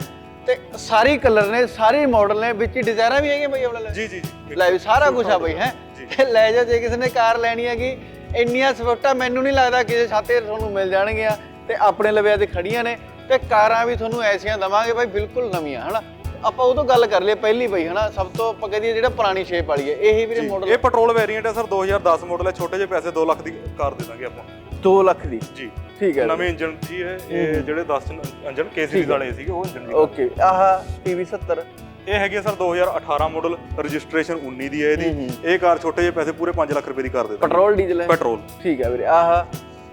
ਤੇ ਸਾਰੀ ਕਲਰ ਨੇ ਸਾਰੇ ਮਾਡਲ ਨੇ ਵਿੱਚ ਹੀ ਡਿਜ਼ਾਇਰਾਂ ਵੀ ਹੈਗੇ ਬਈ ਆਪਣੇ ਲਈ। ਜੀ ਜੀ ਲੈ ਵੀ ਸਾਰਾ ਕੁਝ ਆ ਬਈ ਹੈ। ਲੈ ਜਾ ਜੇ ਕਿਸੇ ਨੇ ਕਾਰ ਲੈਣੀ ਹੈਗੀ ਇੰਨੀਆਂ ਸਵਿਫਟਾਂ ਮੈਨੂੰ ਨਹੀਂ ਲੱਗਦਾ ਕਿਸੇ ਛਾਤੇ ਤੁਹਾਨੂੰ ਮਿਲ ਜਾਣਗੀਆਂ ਤੇ ਆਪਣੇ ਲਵਿਆਂ ਤੇ ਖੜੀਆਂ ਨੇ ਤੇ ਕਾਰਾਂ ਵੀ ਤੁਹਾਨੂੰ ਐਸੀਆਂ ਦਵਾਂਗੇ ਬਾਈ ਬਿਲਕੁਲ ਨਵੀਆਂ ਹਨਾ? ਆਪਾਂ ਉਹ ਤੋਂ ਗੱਲ ਕਰ ਲਈਏ ਪਹਿਲੀ ਬਈ ਹਨਾ? ਸਭ ਤੋਂ ਆਪਾਂ ਕਹਦੇ ਜਿਹੜਾ ਪੁਰਾਣੀ ਸ਼ੇਪ ਵਾਲੀ ਹੈ ਇਹੀ ਵੀਰੇ। ਮਾਡਲ ਇਹ ਪੈਟਰੋਲ ਵੇਰੀਐਂਟ ਹੈ ਸਰ 2010 ਮਾਡਲ ਹੈ ਛੋਟੇ ਜਿਹੇ ਪੈਸੇ 2 ਲੱਖ ਦੀ ਕਾਰ ਦੇ ਦਾਂਗੇ ਆਪਾਂ। 2 ਲੱਖ ਦੀ। ਜੀ। ਠੀਕ ਹੈ ਨਵੇਂ ਇੰਜਨ ਜੀ ਹੈ ਇਹ ਜਿਹੜੇ 10 ਇੰਜਨ ਕੇ ਸੀਰੀਜ਼ ਵਾਲੇ ਸੀਗੇ ਉਹ ਇੰਜਨ ਦੀ ਓਕੇ ਆਹ PV 70 ਇਹ ਹੈਗੀ ਸਰ 2018 ਮਾਡਲ ਰਜਿਸਟ੍ਰੇਸ਼ਨ 19 ਦੀ ਹੈ ਇਹਦੀ। ਇਹ ਕਾਰ ਛੋਟੇ ਜਿਹੇ ਪੈਸੇ ਪੂਰੇ 5 ਲੱਖ ਰੁਪਏ ਦੀ ਕਰ ਦੇ ਦਾਂਗੇ। ਪੈਟਰੋਲ ਡੀਜ਼ਲ ਹੈ? ਪੈਟਰੋਲ। ਠੀਕ ਹੈ ਵੀਰੇ ਆਹ।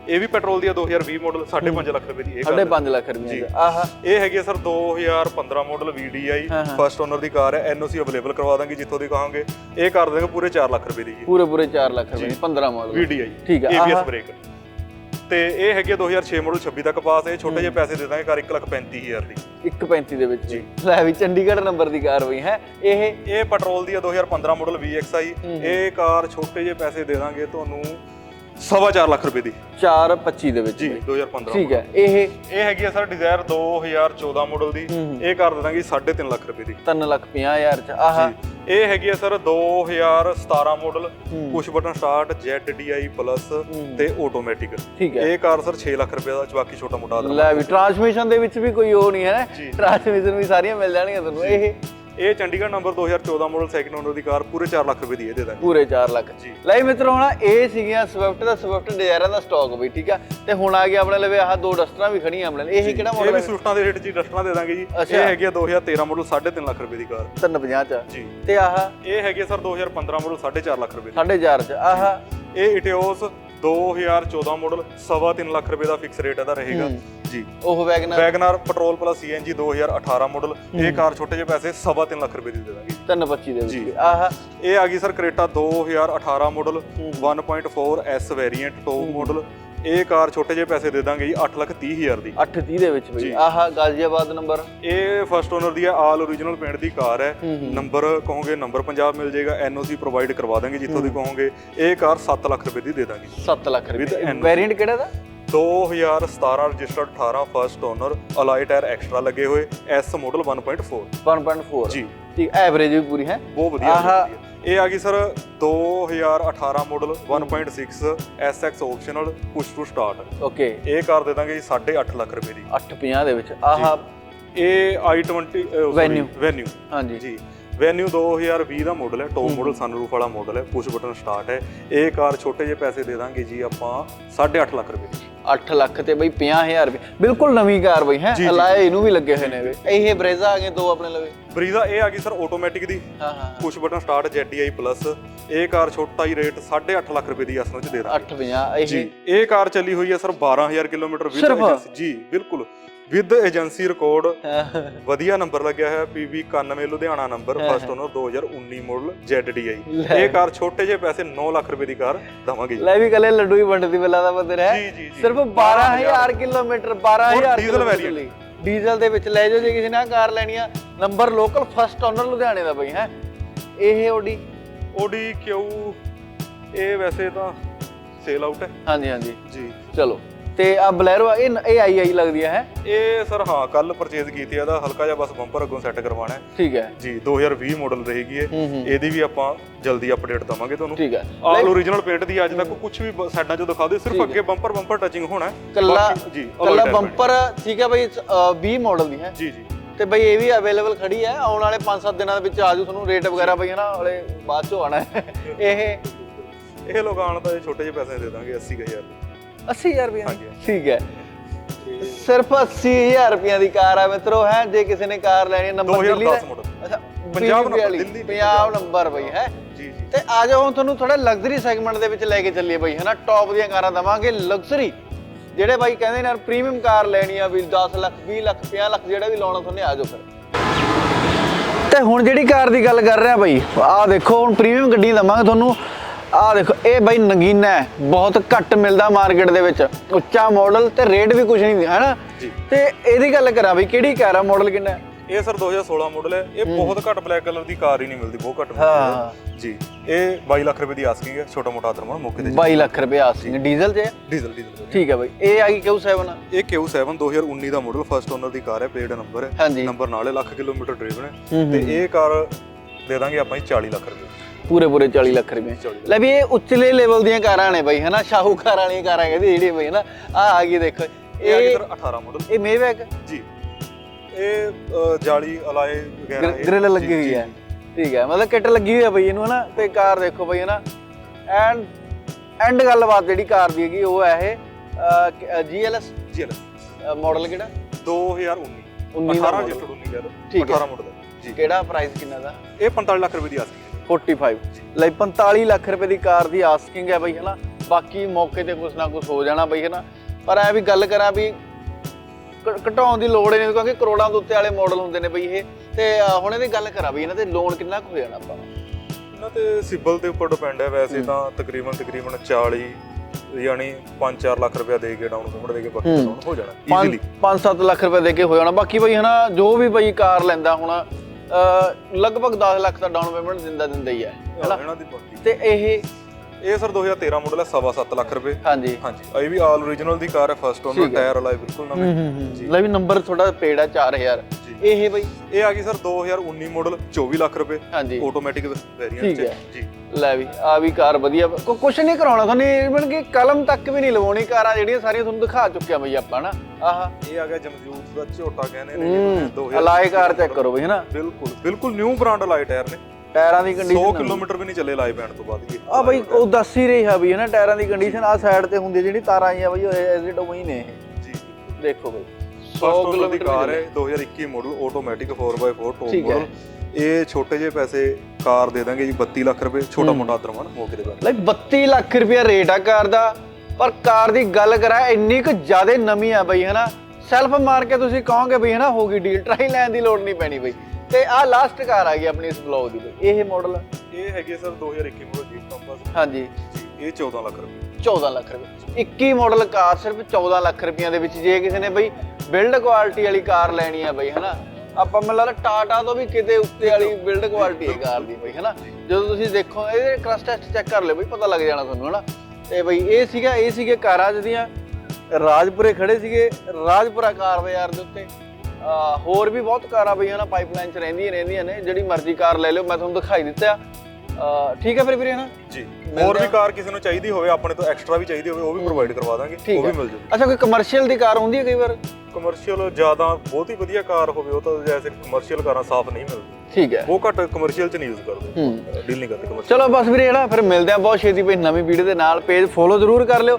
ਇਹ ਵੀ ਪੈਟਰੋਲ ਦੀ ਹੈ 2020 ਮਾਡਲ 5.5 ਲੱਖ ਰੁਪਏ ਦੀ ਇਹ ਕਾਰ 5.5 ਲੱਖ ਰੁਪਏ। ਦਾ ਆਹ। ਇਹ ਹੈਗੀ sir 2015 model VDI। First owner ਦੀ ਕਾਰ ਹੈ। NOC ਅਵੇਲੇਬਲ ਕਰਵਾ ਦਾਂਗੇ ਜਿੱਥੋਂ ਦੀ ਕਹਾਂਗੇ। ਇਹ ਕਰ ਦੇਗਾ ਪੂਰੇ 4 ਲੱਖ ਰੁਪਏ ਦੀ ਜੀ। ਪੂਰੇ ਪੂਰੇ 4 ਲੱਖ ਰੁਪਏ ਦੀ 15 ਮਾਡਲ VDI ਠੀਕ ਹੈ, ABS। ਬ੍ਰੇਕ ਤੇ ਇਹ ਹੈਗੀ ਹੈ 2006 ਮਾਡਲ 26 ਤੱਕ ਪਾਸ ਇਹ ਛੋਟੇ ਜਿਹੇ ਪੈਸੇ ਦੇ ਦਾਂਗੇ ਕਾਰ 1,35,000 ਦੀ। 135 ਦੇ ਵਿੱਚ। ਲੈ ਵੀ ਚੰਡੀਗੜ੍ਹ ਨੰਬਰ ਦੀ ਕਾਰ ਹੋਈ ਹੈ। ਇਹ ਇਹ ਪੈਟਰੋਲ ਦੀ ਹੈ 2015 ਮਾਡਲ VXI ਇਹ ਕਾਰ ਛੋਟੇ ਜਿਹੇ ਪੈਸੇ ਦੇ ਦਾਂਗੇ ਤੁਹਾਨੂੰ ਸਵਾ ਚਾਰ ਲੱਖ ਰੁਪਏ ਦੀ। 425 ਦੇ ਵਿੱਚ ਜੀ ਬਈ। 2015 ਠੀਕ ਹੈ ਇਹ ਇਹ ਹੈਗੀ ਸਰ ਡਿਜ਼ਾਇਰ 2014 ਮਾਡਲ ਦੀ। ਇਹ ਕਰ ਦੇ ਦਾਂਗੇ 3.5 ਲੱਖ ਰੁਪਏ ਦੀ। 3 ਲੱਖ 50 ਹਜ਼ਾਰ ਚ ਆਹ। ਇਹ ਹੈਗੀ sir 2017 model. Push button start ZDI plus ਤੇ ਆਟੋਮੈਟਿਕ ਠੀਕ ਹੈ। ਇਹ ਕਾਰ ਸਰ 6 ਲੱਖ ਰੁਪਏ ਦਾ ਬਾਕੀ ਛੋਟਾ ਮੋਟਾ ਲੈ ਵੀ ਟਰਾਂਸਮਿਸ਼ਨ ਦੇ ਵਿੱਚ ਵੀ ਕੋਈ ਉਹ ਨਹੀਂ ਹੈ। ਟਰਾਂਸਮਿਸ਼ਨ ਵੀ ਸਾਰੀਆਂ ਮਿਲ ਜਾਣਗੀਆਂ ਤੁਹਾਨੂੰ। ਇਹ ਇਹ Chandigarh number 2014 model second owner ਦੀ ਕਾਰ ਪੂਰੇ 4 ਲੱਖ ਰੁਪਏ ਦੀ ਇਹ ਦੇ ਦਾਂਗੇ ਪੂਰੇ 4 ਲੱਖ। ਜੀ। ਲੈ ਵੀ ਮਿੱਤਰੋ ਹੁਣ ਇਹ ਸੀਗੀਆਂ ਸਵਿਫਟ ਦਾ ਸਵਿਫਟ ਡਿਜ਼ਾਇਰਾਂ ਦਾ ਸਟਾਕ ਬਈ ਠੀਕ ਆ? ਤੇ ਹੁਣ ਆ ਗਿਆ ਆਪਣੇ ਲਵੇ ਆਹ ਦੋ ਡਸਟਰਾਂ ਵੀ ਖੜੀਆਂ ਆਪਣੇ ਲਈ। ਇਹ ਕਿਹੜਾ ਇਹ ਮਾਡਲ ਵੀ ਹੈ? ਸਵਿਫਟਾਂ ਦੇ ਰੇਟ 'ਚ ਹੀ ਡਸਟਰਾਂ ਦੇ ਦਾਂਗੇ ਜੀ। ਅੱਛਾ। ਇਹ ਹੈਗੀ ਹੈ 2013 ਮਾਡਲ 3.5 ਲੱਖ ਰੁਪਏ ਦੀ ਕਾਰ। 350 ਚ ਜੀ। ਤੇ ਆਹ? ਇਹ ਹੈਗੀ ਸਰ 2015 ਮਾਡਲ 4.5 ਲੱਖ ਰੁਪਏ ਦੀ। 4.5 ਚ। ਆਹ? ਇਹ ਇਟਿਓਸ 2014 ਮਾਡਲ ਸਵਾ ਤਿੰਨ ਲੱਖ ਰੁਪਏ ਦਾ ਫਿਕਸ ਰੇਟ ਇਹਦਾ ਰਹੇਗਾ। ਜੀ ਉਹ WagonR. WagonR petrol plus CNG 2018 model ਇਹ ਕਾਰ ਛੋਟੇ ਜਿਹੇ ਪੈਸੇ ਸਵਾ ਤਿੰਨ ਲੱਖ ਰੁਪਏ ਦੀ ਦੇ ਦਾਂਗੇ। 325 ਦੇ। ਵਿੱਚ। ਆਹ। ਇਹ ਆ ਗਈ sir Creta 2018 model 1.4 S variant top model ਇਹ ਕਾਰ ਛੋਟੇ ਜਿਹੇ ਪੈਸੇ ਦੇ ਦਾਂਗੇ ਜੀ 8 ਲੱਖ 30 ਹਜ਼ਾਰ ਦੀ। 830 ਦੇ ਵਿੱਚ ਬਈ। ਆਹ ਗਾਜ਼ੀਆਬਾਦ ਨੰਬਰ ਇਹ ਫਸਟ ਓਨਰ ਦੀ ਹੈ ਆਲ ਓਰੀਜਨਲ ਪੇਂਟ ਦੀ ਕਾਰ ਹੈ। ਨੰਬਰ ਕਹੋਗੇ ਨੰਬਰ ਪੰਜਾਬ ਮਿਲ ਜਾਏਗਾ। ਐਨਓਸੀ ਪ੍ਰੋਵਾਈਡ ਕਰਵਾ ਦਾਂਗੇ ਜਿੱਥੋਂ ਦੀ ਕਹੋਗੇ। ਇਹ ਕਾਰ 7 ਲੱਖ ਰੁਪਏ ਦੀ ਦੇ ਦਾਂਗੇ। 7 ਲੱਖ ਰੁਪਏ। ਵੇਰੀਐਂਟ ਕਿਹੜਾ ਦਾ? 2017 registered 18 first owner alloy tyre extra ਲੱਗੇ ਹੋਏ S ਮਾਡਲ 1.4 1.4 ਜੀ। ਠੀਕ ਐਵਰੇਜ ਵੀ ਪੂਰੀ ਹੈ। ਬਹੁਤ ਵਧੀਆ ਆਹ। ਇਹ ਆ ਗਈ sir 2018 model 1.6 SX optional push to start okay ਇਹ ਕਾਰ ਦੇ ਦਾਂਗੇ ਜੀ 8.5 ਲੱਖ ਰੁਪਏ ਦੀ। 850 ਦੇ ਵਿੱਚ। ਆਹ। ਇਹ i20 Venue। ਵੈਨਿਊ ਹਾਂਜੀ। ਜੀ। ਵੈਨਿਊ 2020 ਦਾ ਮਾਡਲ ਹੈ। ਟੌਪ ਮਾਡਲ ਸਨਰੂਫ ਵਾਲਾ ਮਾਡਲ ਹੈ। ਪੁਸ਼ ਬਟਨ ਸਟਾਰਟ ਹੈ। ਇਹ ਕਾਰ ਛੋਟੇ ਜਿਹੇ ਪੈਸੇ ਦੇ ਦਾਂਗੇ ਜੀ ਆਪਾਂ 8.5 ਲੱਖ ਰੁਪਏ ਦੀ। 8 ਲੱਖ ਤੇ ਬਈ 50000 ਰੁਪਏ ਬਿਲਕੁਲ ਨਵੀਂ ਕਾਰ ਬਈ ਹੈ। ਅਲਾਏ ਇਹਨੂੰ ਵੀ ਲੱਗੇ ਹੋਏ ਨੇ ਵੇ। ਇਹ ਬਰੇਜ਼ਾ ਆ ਗਏ ਦੋ ਆਪਣੇ ਲਵੇ। ਬਰੀਜ਼ਾ ਇਹ ਆ ਗਈ ਸਰ ਆਟੋਮੈਟਿਕ ਦੀ। ਹਾਂ ਹਾਂ push button start ZDI plus ਇਹ ਕਾਰ ਛੋਟਾ ਹੀ ਰੇਟ 8.5 ਲੱਖ ਰੁਪਏ ਦੀ ਅਸਲ ਵਿੱਚ ਦੇ ਦਾਂਗੇ। 850 ਜੀ ਇਹ ਇਹ ਕਾਰ ਚੱਲੀ ਹੋਈ ਹੈ ਸਰ 12000 ਕਿਲੋਮੀਟਰ ਵਿਦ ਸਿਰਫ? ਜੀ ਬਿਲਕੁਲ। With agency record. ਵਧੀਆ ਨੰਬਰ ਲੱਗਿਆ ਹੋਇਆ PV 91 Ludhiana number first owner 2019 model ZDI। ਇਹ ਕਾਰ ਛੋਟੇ ਜਿਹੇ ਪੈਸੇ 9 ਲੱਖ ਰੁਪਏ ਦੀ ਕਾਰ ਦਵਾਂਗੇ ਲੈ ਵੀ ਕੱਲੇ ਲੱਡੂ ਹੀ ਵੰਡਦੀ ਵੇਲਾ ਦਾ ਬੰਦੇ ਹੈ। ਸਿਰਫ 12000 ਕਿਲੋਮੀਟਰ 12000 ਡੀਜ਼ਲ। ਲਈ। ਡੀਜ਼ਲ ਦੇ ਵਿੱਚ ਲੈ ਜਾਓ ਜੇ ਕਿਸੇ ਨੇ ਕਾਰ ਲੈਣੀ ਆ। ਨੰਬਰ ਲੋਕਲ ਫਸਟ ਓਨਰ ਲੁਧਿਆਣੇ ਦਾ ਬਈ ਹੈ? ਇਹ ਓਡੀ ਓਡੀ ਕਿਊ ਇਹ ਵੈਸੇ ਤਾਂ ਸੇਲ ਆਊਟ ਹੈ। ਹਾਂਜੀ ਹਾਂਜੀ। ਜੀ। ਚਲੋ। ਤੇ ਆ ਬਲੈਰੋ ਇਹ ਇਹ ਆਈ ਆਈ ਲੱਗਦੀ ਹੈ? ਇਹ ਸਰ ਹਾਂ ਕੱਲ ਪਰਚੇਜ਼ ਕੀਤੀ ਹੈ ਇਹਦਾ ਹਲਕਾ ਜਿਹਾ ਬਸ ਬੰਪਰ ਅੱਗੋਂ ਸੈੱਟ ਕਰਵਾਉਣਾ ਹੈ। ਠੀਕ ਹੈ। ਜੀ 2020 ਮਾਡਲ ਰਹੇਗੀ ਇਹ। ਹੂੰ ਹੂੰ। ਇਹਦੀ ਵੀ ਆਪਾਂ ਜਲਦੀ ਅਪਡੇਟ ਦਵਾਂਗੇ ਤੁਹਾਨੂੰ। ਠੀਕ ਹੈ। ਆਲ ਓਰੀਜਨਲ ਪੇਂਟ ਦੀ ਅੱਜ ਤੱਕ ਕੁਝ ਵੀ ਸਾਈਡਾਂ 'ਚੋਂ ਦਿਖਾ ਦਿਓ ਸਿਰਫ ਅੱਗੇ ਬੰਪਰ ਬੰਪਰ ਟੱਚਿੰਗ ਹੋਣਾ ਹੈ। ਕੱਲਾ ਬਾਕੀ- ਜੀ alloy ਕੱਲਾ type ਬੰਪਰ ਠੀਕ ਹੈ ਬਈ 20 ਮਾਡਲ ਦੀ ਹੈ? ਜੀ ਜੀ। ਤੇ ਬਈ ਇਹ ਵੀ ਅਵੇਲੇਬਲ ਖੜੀ ਹੈ। ਆਉਣ ਵਾਲੇ 5-7 ਦਿਨਾਂ ਦੇ ਵਿੱਚ ਆਜੂ ਤੁਹਾਨੂੰ ਰੇਟ ਵਗੈਰਾ ਬਈ ਹਨਾ? ਵਾਲੇ ਬਾਅਦ ਚੋਂ ਆਣਾ ਹੈ। ਇਹ ਇਹ ਲਗਾਉਣ ਦਾ ਇਹ ਛੋਟੇ ਜਿਹੇ ਪੈਸੇ ਦੇ ਦਾਂਗੇ 80000 80000 ਰੁਪਏ ਹਾਂਜੀ। ਠੀਕ ਹੈ। ਸਿਰਫ 80000 ਰੁਪਏ ਦੀ ਕਾਰ ਆ ਮਿੱਤਰੋ ਹੈ ਜੇ ਕਿਸੇ ਨੇ ਕਾਰ ਲੈਣੀ ਹੈ ਨੰਬਰ ਦਿੱਲੀ ਦਾ 2010 ਮਾਡਲ ਅੱਛਾ ਪੰਜਾਬ ਨੰਬਰ, ਦਿੱਲੀ, ਪੰਜਾਬ ਨੰਬਰ ਬਈ ਹੈ। ਜੀ ਜੀ। ਤੇ ਆ ਜਾਓ ਹੁਣ ਤੁਹਾਨੂੰ ਥੋੜਾ ਲਗਜ਼ਰੀ ਸੈਗਮੈਂਟ ਦੇ ਵਿੱਚ ਲੈ ਕੇ ਚੱਲੀਏ ਬਈ ਹਨਾ ਟੌਪ ਦੀਆਂ ਕਾਰਾਂ ਦਵਾਂਗੇ। ਲਗਜ਼ਰੀ ਜਿਹੜੇ ਬਾਈ ਕਹਿੰਦੇ ਨੇ ਯਾਰ ਪ੍ਰੀਮੀਅਮ ਕਾਰ ਲੈਣੀ ਆ ਵੀ 10 ਲੱਖ 20 ਲੱਖ 50 ਲੱਖ ਜਿਹੜਾ ਵੀ ਲਾਉਣਾ ਤੁਹਾਨੂੰ ਆ ਜਾਓ ਫਿਰ। ਤੇ ਹੁਣ ਜਿਹੜੀ ਕਾਰ ਦੀ ਗੱਲ ਕਰ ਰਿਹਾ ਬਾਈ ਆਹ ਦੇਖੋ ਹੁਣ ਪ੍ਰੀਮੀਅਮ ਗੱਡੀ ਦਵਾਂਗੇ ਤੁਹਾਨੂੰ। ਆਹ ਦੇਖੋ ਇਹ ਬਾਈ ਨਗੀਨਾ ਹੈ ਬਹੁਤ ਘੱਟ ਮਿਲਦਾ ਮਾਰਕੀਟ ਦੇ ਵਿੱਚ। ਉੱਚਾ ਮਾਡਲ ਤੇ ਰੇਟ ਵੀ ਕੁਝ ਨਹੀਂ ਹੈ ਨਾ। ਤੇ ਇਹਦੀ ਗੱਲ ਕਰਾਂ ਬਈ ਕਿਹੜੀ ਕਾਰ ਆ? ਮਾਡਲ ਕਿੰਨਾ ਹੈ? ਇਹ ਸਰ 2016 ਮਾਡਲ ਹੈ। ਇਹ ਬਹੁਤ ਘੱਟ ਬਲੈਕ ਕਲਰ ਦੀ ਕਾਰ ਹੀ ਨਹੀਂ ਮਿਲਦੀ ਬਹੁਤ ਘੱਟ ਹਾਂ। ਜੀ। ਇਹ 22 ਲੱਖ ਰੁਪਏ ਦੀ ਆਸਕਿੰਗ ਹੈ? ਛੋਟਾ ਮੋਟਾ ਆਦਰਮਾ ਮੌਕੇ ਤੇ 22 ਲੱਖ ਰੁਪਏ ਆਸਕਿੰਗ ਡੀਜ਼ਲ ਹੈ। ਡੀਜ਼ਲ ਡੀਜ਼ਲ ਠੀਕ ਹੈ ਬਾਈ। ਇਹ ਆ ਗਈ ਕਿਉਂ 7 ਇਹ Q7 2019 ਦਾ ਮਾਡਲ ਫਸਟ ਓਨਰ ਦੀ ਕਾਰ ਹੈ ਪੇਡ ਨੰਬਰ ਹੈ। ਨੰਬਰ ਨਾਲ ਲੱਖ ਕਿਲੋਮੀਟਰ ਡਰਾਈਵਨ ਹੈ। ਤੇ ਇਹ ਕਾਰ ਦੇ ਦਾਂਗੇ ਆਪਾਂ ਜੀ 40 ਲੱਖ ਰੁਪਏ। ਪੂਰੇ ਪੂਰੇ 40 ਲੱਖ ਰੁਪਏ 40 ਲੈ ਵੀ ਇਹ ਉੱਚਲੇ ਲੈਵਲ ਦੀਆਂ ਕਾਰਾਂ ਨੇ ਬਾਈ ਹਨਾ? ਸ਼ਾਹੂਕਾਰ ਵਾਲੀਆਂ ਕਾਰਾਂ ਕਹਿੰਦੇ ਜਿਹੜੀ ਬਈ ਹਨਾ? ਆ ਆ ਗਈ ਦੇਖੋ। ਇਹ ਆ ਗਈ ਇਹ ਸਰ 18 ਮਾਡਲ ਇਹ ਮੇਵੈਕ ਜੀ। ਇਹ ਜਾਲੀ ਅਲਾਏ ਵਗੈਰਾ ਗ੍ਰਿਲ ਲੱਗੀ ਹੋਈ ਹੈ। ਠੀਕ ਹੈ ਮਤਲਬ ਕਿੱਟ ਲੱਗੀ ਹੋਈ ਹੈ ਬਈ ਇਹਨੂੰ ਹਨਾ? ਤੇ ਕਾਰ ਦੇਖੋ ਬਈ ਹਨਾ? ਐਂਡ ਐਂਡ ਗੱਲਬਾਤ ਜਿਹੜੀ ਕਾਰ ਦੀ ਹੈਗੀ ਉਹ ਹੈ ਇਹ GLS ਜੀ ਐਲ ਮਾਡਲ ਕਿਹੜਾ? 2019 19 ਦਾ 18 model। ਜਿਸਟ 19 ਕਹਿ ਲਓ। ਠੀਕ ਹੈ। 18 ਮਾਡਲ ਜੀ। ਕਿਹੜਾ ਪ੍ਰਾਈਸ ਕਿੰਨਾ ਦਾ? ਇਹ 45 ਲੱਖ ਰੁਪਏ ਦੀ ਹੈ 45 ਲਈ 45 ਲੱਖ ਰੁਪਏ ਦੀ ਕਾਰ ਦੀ ਆਸਕਿੰਗ ਹੈ ਬਈ ਹਨਾ? ਬਾਕੀ ਮੌਕੇ ਤੇ ਕੁਛ ਨਾ ਕੁਛ ਹੋ ਜਾਣਾ ਬਈ ਹਨਾ? ਪਰ ਐ ਵੀ ਗੱਲ ਕਰਾਂ ਵੀ ਘਟਾਉਣ ਦੀ ਲੋੜ ਨਹੀਂ ਕਿਉਂਕਿ ਕਰੋੜਾਂ ਦੇ ਉੱਤੇ ਵਾਲੇ ਮਾਡਲ ਹੁੰਦੇ ਨੇ ਬਈ ਇਹ। ਤੇ ਹੁਣ ਇਹਦੀ ਗੱਲ ਕਰਾਂ ਬਈ ਇਹਨਾਂ ਤੇ ਲੋਨ ਕਿੰਨਾ ਕੁ ਹੋ ਜਾਣਾ ਆਪਾਂ? ਇਹਨਾਂ ਤੇ ਸਿਬਲ ਦੇ ਉੱਪਰ ਡਿਪੈਂਡ ਹੈ ਵੈਸੇ ਤਾਂ ਤਕਰੀਬਨ ਤਕਰੀਬਨ 40 ਯਾਨੀ 5-4 ਲੱਖ ਰੁਪਏ ਦੇ ਕੇ ਡਾਊਨ ਪੇਮੈਂਟ ਦੇ ਕੇ ਬਾਕੀ। ਲੋਨ ਹੋ ਜਾਣਾ ਈਜ਼ੀਲੀ 5-7 ਲੱਖ ਰੁਪਏ ਦੇ ਕੇ ਹੋ ਜਾਣਾ। ਬਾਕੀ ਬਈ ਹਨਾ ਜੋ ਵੀ ਬਈ ਕਾਰ ਲੈਂਦਾ ਹੁਣ ਲਗਭਗ 10 ਲੱਖ ਦਾ ਡਾਊਨ ਪੇਮੈਂਟ ਦਿੰਦਾ ਦਿੰਦਾ ਹੀ ਹੈ ਹਨਾ? ਇਹਨਾਂ ਦੀ ਤੇ ਇਹ ਇਹ ਸਰ 2013 ਮਾਡਲ ਹੈ 7.5 ਲੱਖ ਰੁਪਏ। ਹਾਂਜੀ। ਹਾਂਜੀ। ਇਹ ਵੀ ਆਲ origignal ਦੀ ਕਾਰ ਹੈ ਫਸਟ ਓਨਰ ਹੈ। ਟਾਇਰ ਵਾਲਾ ਹੈ ਬਿਲਕੁਲ ਨਵੇਂ। ਜੀ। ਲੈ ਵੀ ਨੰਬਰ ਥੋੜਾ ਪੇੜ ਆ 4000 ਜੀ। ਇਹ ਬਈ ਇਹ ਆ ਗਈ ਸਰ 2019 ਮਾਡਲ 24 ਲੱਖ ਰੁਪਏ। ਹਾਂਜੀ। ਆਟੋਮੈਟਿਕ ਵੇਰੀਐਂਟ ਠੀਕ ਚ। ਹੈ। ਜੀ। ਲੈ ਵੀ ਆ ਵੀ ਕਾਰ ਵਧੀਆ। ਕੋ ਕੁਛ ਨਹੀਂ ਕਰਾਉਣਾ ਤੁਹਾਨੂੰ ਇਵਨ ਕਿ ਕਲਮ ਤੱਕ ਵੀ ਨਹੀਂ ਲਵਾਉਣੀ ਕਾਰਾਂ ਜਿਹੜੀਆਂ ਸਾਰੀਆਂ ਤੁਹਾਨੂੰ ਦਿਖਾ ਚੁੱਕਿਆ ਬਈ ਆਪਾਂ ਨਾ। ਆਹਾ। ਇਹ ਆ ਗਿਆ ਜਮਜੂਤ ਦਾ ਝੋਟਾ ਕਹਿੰਦੇ ਨੇ ਹੂੰ। ਜਿਵੇਂ 2000 ਅਲਾਈ ਕਾਰ ਚੈੱਕ ਕਰੋ ਬਈ ਹਨਾ ਬਿਲਕੁਲ ਬਿਲਕੁਲ ਨਿਊ ਬ੍ਰਾਂਡ ਅਲਾਈ ਟਾਇਰ ਨੇ। ਟਾਇਰਾਂ ਦੀ 100 ਕੰਡੀਸ਼ਨ ਕਿਲੋਮੀਟਰ ਵੀ ਨਹੀਂ ਚੱਲੇ ਲਾਈ ਪੈਣ ਤੋਂ ਬਾਅਦ ਹੀ ਆ ਬਈ ਉਹ ਦੱਸ ਹੀ ਰਿਹਾ ਬਈ ਹਨਾ ਟਾਇਰਾਂ ਦੀ ਕੰਡੀਸ਼ਨ ਆ ਸਾਈਡ ਤੇ ਹੁੰਦੀ ਜਿਹੜੀ ਤਾਰਾਂ ਆਈਆਂ ਬਈ ਉਹ ਐਜ਼ਿਟ ਉਵੇਂ ਹੀ ਨੇ ਇਹ। ਜੀ। ਦੇਖੋ ਬਈ। 100 ਫਸਟ ਓਨਰ ਦੀ ਕਾਰ ਹੈ 2021 model automatic 4x4 top. Model ਇਹ ਛੋਟੇ ਜਿਹੇ ਪੈਸੇ ਕਾਰ ਦੇ ਦਾਂਗੇ ਜੀ 32 ਲੱਖ ਰੁਪਏ ਛੋਟਾ ਮੋਟਾ ਦਰਮਨ ਮੌਕੇ ਦੇ ਬਾਅਦ। ਲੈ 32 ਲੱਖ ਰੁਪਇਆ ਰੇਟ ਆ ਕਾਰ ਦਾ ਪਰ ਕਾਰ ਦੀ ਗੱਲ ਕਰਾਂ ਇੰਨੀ ਕੁ ਜ਼ਿਆਦਾ ਨਵੀਂ ਆ ਬਈ ਹਨਾ? ਸੈਲਫ ਮਾਰ ਕੇ ਤੁਸੀਂ ਕਹੋਗੇ ਬਈ ਹਨਾ ਹੋ ਗਈ ਡੀਲ ਟਰਾਈ ਲੈਣ ਦੀ ਲੋੜ ਨਹੀਂ ਪੈਣੀ ਬਈ। ਤੇ ਆ ਲਾਸਟ ਕਾਰ ਆ ਗਈ ਆਪਣੀ ਇਸ ਬਲੌਗ ਦੀ ਬਈ ਇਹ ਮਾਡਲ ਇਹ ਹੈਗੇ ਸਰ 2021 ਮਾਡਲ ਜੀਪ ਕੰਪਸ ਹਾਂਜੀ। ਇਹ 14 ਲੱਖ ਰੁਪਏ। 14 ਲੱਖ ਰੁਪਏ। 21 ਮਾਡਲ ਕਾਰ ਸਿਰਫ 14 ਲੱਖ ਰੁਪਈਆ ਦੇ ਵਿੱਚ ਜੇ ਕਿਸੇ ਨੇ ਬਈ ਬਿਲਡ ਕੁਆਲਿਟੀ ਵਾਲੀ ਕਾਰ ਲੈਣੀ ਆ ਬਈ, ਹਨਾ? ਆਪਾਂ ਮੈਨੂੰ ਲੱਗਦਾ ਟਾਟਾ ਤੋਂ ਵੀ ਕਿਤੇ ਉੱਤੇ ਵਾਲੀ ਬਿਲਡ ਕੁਆਲਿਟੀ ਹੈ ਕਾਰ ਦੀ ਬਈ, ਹਨਾ? ਜਦੋਂ ਤੁਸੀਂ ਦੇਖੋ, ਇਹਦੇ ਕ੍ਰਸ਼ ਟੈਸਟ ਚੈੱਕ ਕਰ ਲਿਓ ਬਈ, ਪਤਾ ਲੱਗ ਜਾਣਾ ਤੁਹਾਨੂੰ, ਹਨਾ? ਤੇ ਬਈ ਇਹ ਸੀਗਾ, ਇਹ ਸੀਗੇ ਕਾਰਾਂ ਜਿਹਦੀਆਂ। ਰਾਜਪੁਰੇ ਖੜੇ ਸੀਗੇ, ਰਾਜਪੁਰਾ ਕਾਰ ਬਾਜ਼ਾਰ ਦੇ ਉੱਤੇ। ਹੋਰ ਵੀ ਬਹੁਤ ਕਾਰਾਂ ਬਈ, ਹਨਾ? ਪਾਈਪਲਾਈਨ 'ਚ ਰਹਿੰਦੀਆਂ ਰਹਿੰਦੀਆਂ ਨੇ, ਜਿਹੜੀ ਮਰਜ਼ੀ ਕਾਰ ਲੈ ਲਿਓ, ਮੈਂ ਤੁਹਾਨੂੰ ਦਿਖਾਈ ਦਿੱਤਾ। ਠੀਕ ਹੈ ਫਿਰ ਵੀਰੇ ਹਨਾ? ਜੀ ਹੋਰ ਵੀ। ਕਾਰ ਕਿਸੇ ਨੂੰ ਚਾਹੀਦੀ ਹੋਵੇ ਆਪਣੇ ਤੋਂ ਐਕਸਟਰਾ ਵੀ ਚਾਹੀਦੀ ਹੋਵੇ ਉਹ ਵੀ ਪ੍ਰੋਵਾਈਡ ਕਰਵਾ ਦਾਂਗੇ ਉਹ ਵੀ। ਮਿਲ ਜੂ ਅੱਛਾ ਕੋਈ ਕਮਰਸ਼ੀਅਲ ਦੀ ਕਾਰ ਹੁੰਦੀ ਹੈ ਕਈ ਵਾਰ? ਕਮਰਸ਼ੀਅਲ ਜ਼ਿਆਦਾ ਬਹੁਤ ਹੀ ਵਧੀਆ ਕਾਰ ਹੋਵੇ ਉਹ ਤਾਂ ਜੈਸੇ ਕਮਰਸ਼ੀਅਲ ਕਾਰਾਂ ਸਾਫ਼ ਨਹੀਂ ਮਿਲਦੀ ਠੀਕ ਹੈ। ਉਹ ਘੱਟ ਕਮਰਸ਼ੀਅਲ ਚ ਨਹੀਂ ਯੂਜ਼ ਕਰਦੇ ਹੂੰ। ਡੀਲ ਨਹੀਂ ਕਰਦੇ ਕਮਰਸ਼ੀਅਲ ਚਲੋ ਬਸ ਵੀਰੇ ਜਿਹੜਾ ਫਿਰ ਮਿਲਦੇ ਆ ਬਹੁਤ ਛੇਤੀ ਪਈ ਨਵੀਂ ਵੀਡੀਓ ਦੇ ਨਾਲ ਪੇਜ ਫੋਲੋ ਜ਼ਰੂਰ ਕਰ ਲਿਓ।